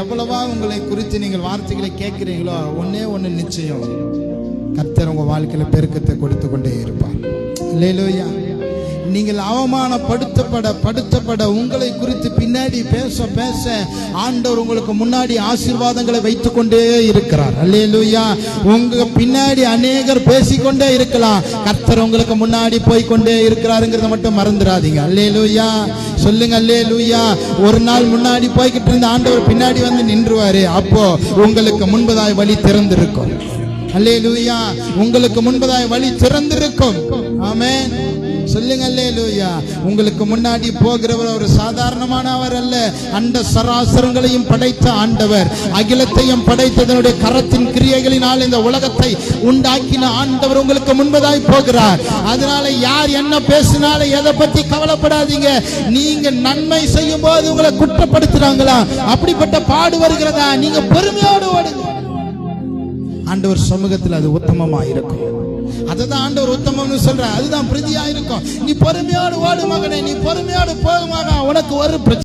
எவ்வளவா உங்களை குறித்து நீங்கள் வார்த்தைகளை கேட்கிறீங்களோ ஒன்னே ஒன்று நிச்சயம். கர்த்தர் உங்க வாழ்க்கையில பெருக்கத்தை கொடுத்து கொண்டே இருப்பார். இல்லையிலோயா நீங்கள் அவமானப்படுத்தப்பட படுத்தப்பட உங்களை குறித்து பின்னாடி பேச பேச ஆண்டவர் உங்களுக்கு முன்னாடி ஆசீர்வாதங்களை வைத்துக் கொண்டே இருக்கிறார். அல்லேலூயா. உங்க பின்னாடி அநேகர் பேசிக்கொண்டே இருக்கலாம். கர்த்தர் உங்களுக்கு முன்னாடி போய் கொண்டே இருக்கிறாருங்கிறத மட்டும் மறந்துடாதீங்க. அல்லேலூயா. சொல்லுங்க அல்லேலூயா. ஒரு நாள் முன்னாடி போய்கிட்டு இருந்த ஆண்டவர் பின்னாடி வந்து நின்றுவாரு. அப்போ உங்களுக்கு முன்பதாய் வழி திறந்திருக்கும். அல்லேலூயா. உங்களுக்கு முன்பதாய் வழி திறந்திருக்கும். ஆமேன். சொல்லுங்க அல்லேலூயா. உங்களுக்கு முன்னாடி போகிறவர் ஒரு சாதாரணமானவர் அல்ல. அந்த சராசரங்களையும் படைத்த ஆண்டவர். அகிலத்தையும் படைத்ததனுடைய கரத்தின் கிரியைகளினால் இந்த உலகத்தை உண்டாக்கின ஆண்டவர் உங்களுக்கு முன்பதாய் போகிறார். அதனால யார் என்ன பேசினாலும் எதை பத்தி கவலைப்படாதீங்க. நீங்க நன்மை செய்யும் போது உங்களை குற்றப்படுத்துறாங்களா? அப்படிப்பட்ட பாடு வருகிறதா? நீங்க பொறுமையோடு ஓடுங்க. ஆண்டவர் சமூகத்தில் அது உத்தமமா இருக்கும் அதுதான் ஆண்டவர் உத்தமம்னு சொல்ற அதுதான் பிரதியா இருக்கும் நீ பொறுமையோடு ஓடு மகனே நீ பொறுமையோடு போகு உனக்கு ஒரு பிரச்சனை